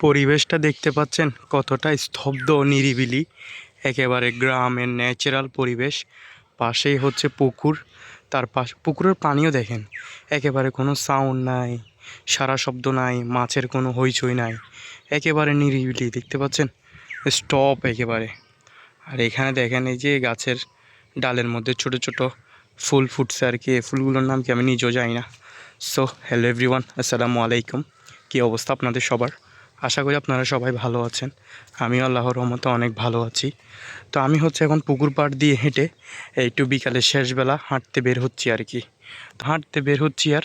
পরিবেশটা দেখতে পাচ্ছেন কতটা স্তব্ধ নিরিবিলি। একেবারে গ্রামের ন্যাচারাল পরিবেশ। পাশেই হচ্ছে পুকুর। তার পাশ, পুকুরের পানিও দেখেন। একেবারে কোনো সাউন্ড নাই, সারা শব্দ নাই, মাছের কোনো হইচই নাই। একেবারে নিরিবিলি, দেখতে পাচ্ছেন? স্টপ একেবারে। আর এখানে দেখেন এই যে গাছের ডালের মধ্যে ছোট ছোট ফুল ফুটছে আর কি। এই ফুলগুলোর নাম কি আমি নিজেও জানি না। সো হ্যালো এভরিওয়ান আসসালামু আলাইকুম। কী অবস্থা আপনাদের সবার? আশা করি আপনারা সবাই ভালো আছেন। আমি আল্লাহর রহমতে অনেক ভালো আছি। তো আমি হচ্ছে এখন পুকুর পাড় দিয়ে হেঁটে একটু বিকালে শেষবেলা হাঁটতে বের হচ্ছি আর কি। তো হাঁটতে বের হচ্ছি আর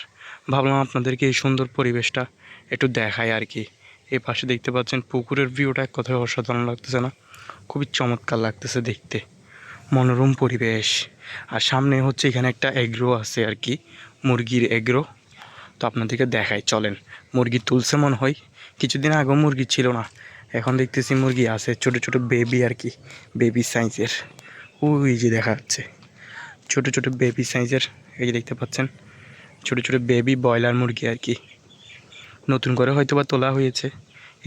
ভাবলাম আপনাদেরকে এই সুন্দর পরিবেশটা একটু দেখায় আর কি। এই পাশে দেখতে পাচ্ছেন পুকুরের ভিউটা এক কথায় অসাধারণ লাগতেছে না? খুবই চমৎকার লাগতেছে দেখতে। মনোরম পরিবেশ। আর সামনে হচ্ছে এখানে একটা এগ্রো আছে আর কি, মুরগির এগ্রো। তো আপনাদেরকে দেখাই, চলেন। মুরগি তুলছে মনে হয়। কিছুদিন আগেও মুরগি ছিল না। এখন দেখতেছি মুরগি আছে, ছোট ছোট বেবি আর কি বেবি সাইজের ওই যে দেখা যাচ্ছে, ছোট ছোট বেবি সাইজের এই যে দেখতে পাচ্ছেন, ছোট ছোট বেবি ব্রয়লার মুরগি আর কি। নতুন করে হয়তো বা তোলা হয়েছে,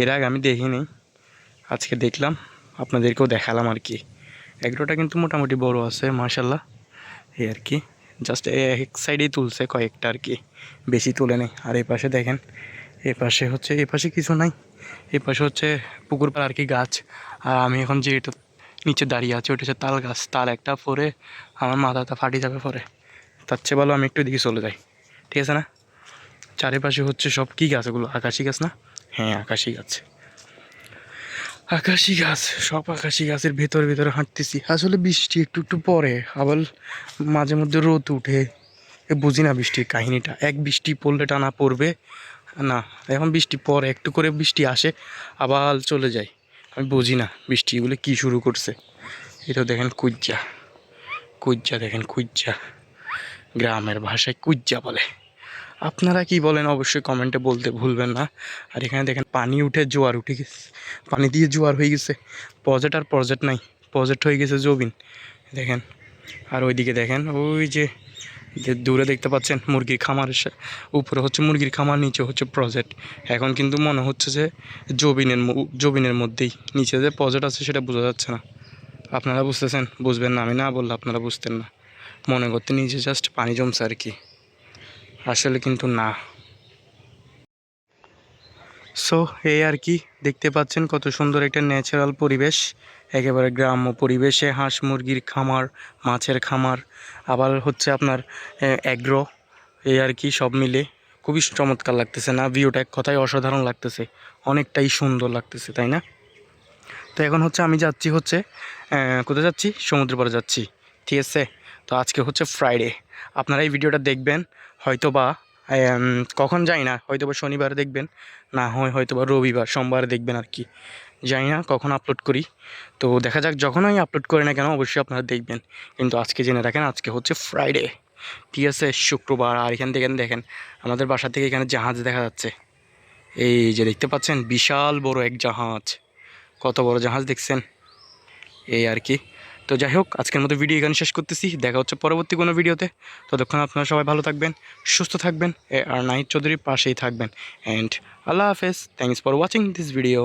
এর আগে আমি দেখিনি। আজকে দেখলাম, আপনাদেরকেও দেখালাম আর কি। এগুলোটা কিন্তু মোটামুটি বড় আছে মার্শাল্লাহ এই আর কি। জাস্ট এক সাইডেই তুলছে কয়েকটা আর কি। বেশি তুলে নেই। আর এই পাশে দেখেন এ পাশে হচ্ছে এ পাশে কিছু নাই। এই পাশে হচ্ছে পুকুর পাড় আর কি গাছ। আর আমি এখন যেটা নিচে দাঁড়িয়ে আছি, ওটা হচ্ছে তাল গাছ। তাল একটা পরে আমার মাথাটা ফাটি যাবে পরে। তার চেয়ে ভালো আমি একটু দিকে চলে যাই। ঠিক আছে না? চারিপাশে হচ্ছে সব কী গাছ? এগুলো আকাশি গাছ না? হ্যাঁ আকাশি গাছ। আকাশি গাছ, সব আকাশি গাছের ভেতর ভেতরে হাঁটতেছি। আসলে বৃষ্টি একটু একটু পরে, আবার মাঝে মধ্যে রোদ উঠে। বুঝি না বৃষ্টির কাহিনীটা। এক বৃষ্টি পড়লে টানা পড়বে। না, এখন বৃষ্টি পরে, একটু করে বৃষ্টি আসে, আবার চলে যায়। আমি বুঝি না বৃষ্টিগুলো কি শুরু করছে। এটা দেখেন কুজ্জা। কুজ্জা দেখেন, কুজ্জা। গ্রামের ভাষায় কুজ্জা বলে। আপনারা কি বলেন, অবশ্যই কমেন্টে বলতে ভুলবেন না। আর এখানে দেখেন, পানি উঠে জোয়ার উঠে গেছে। পানি দিয়ে জোয়ার হয়ে গেছে। প্রজেক্ট আর প্রজেক্ট নাই। প্রজেক্ট হয়ে গেছে জবিন দেখেন, আর ওইদিকে দেখেন, ওই যে দূরে দেখতে পাচ্ছেন, মুরগির খামারের উপরে হচ্ছে মুরগির খামার, নিচে হচ্ছে প্রজেক্ট এখন কিন্তু মনে হচ্ছে যে জবিনের জবিনের মধ্যেই, নিচে যে প্রজেক্ট আছে সেটা বোঝা যাচ্ছে না। আপনারা বুঝতেছেন? বুঝবেন না, আমি না বললে আপনারা বুঝতেন না। মনে করতে নিচে জাস্ট পানি জমছে আর কি। আসলে কিন্তু না। সো এই আর কি, দেখতে পাচ্ছেন কত সুন্দর একটা ন্যাচারাল পরিবেশ। একেবারে গ্রাম্য পরিবেশে হাঁস, মুরগির খামার, মাছের খামার, আবার হচ্ছে আপনার অ্যাগ্রো এই আর কি, সব মিলে। খুবই চমৎকার লাগতেছে না? ভিউটা এক কথায় অসাধারণ লাগতেছে। অনেকটাই সুন্দর লাগতেছে, তাই না? তো এখন হচ্ছে আমি যাচ্ছি হচ্ছে কোথায় যাচ্ছি? সমুদ্র পাড়ে যাচ্ছি। ঠিক আছে? তো আজকে হচ্ছে ফ্রাইডে আপনারা এই ভিডিওটা দেখবেন হয়তো বা কখন যাই না হয়তো বা শনিবার দেখবেন, না হয় হয়তো বা রবিবার, সোমবার দেখবেন আর কি। জানি না কখন আপলোড করি। তো দেখা যাক যখন আমি আপলোড করি না কেন, অবশ্যই আপনারা দেখবেন। কিন্তু আজকে জেনে রাখেন, আজকে হচ্ছে ফ্রাইডে ঠিক আছে? শুক্রবার। আর এখান থেকে দেখেন, আমাদের বাসা থেকে এখানে জাহাজ দেখা যাচ্ছে। এই যে দেখতে পাচ্ছেন, বিশাল বড় এক জাহাজ। কত বড় জাহাজ দেখছেন? এই আর কি। তো যাই হোক, আজকের মতো ভিডিও এখানে শেষ করতেছি। দেখা হচ্ছে পরবর্তী কোনো ভিডিওতে ততক্ষণ আপনারা সবাই ভালো থাকবেন, সুস্থ থাকবেন, আর নাহিদ চৌধুরীর পাশেই থাকবেন। অ্যান্ড আল্লাহ হাফেজ। Thanks for watching this video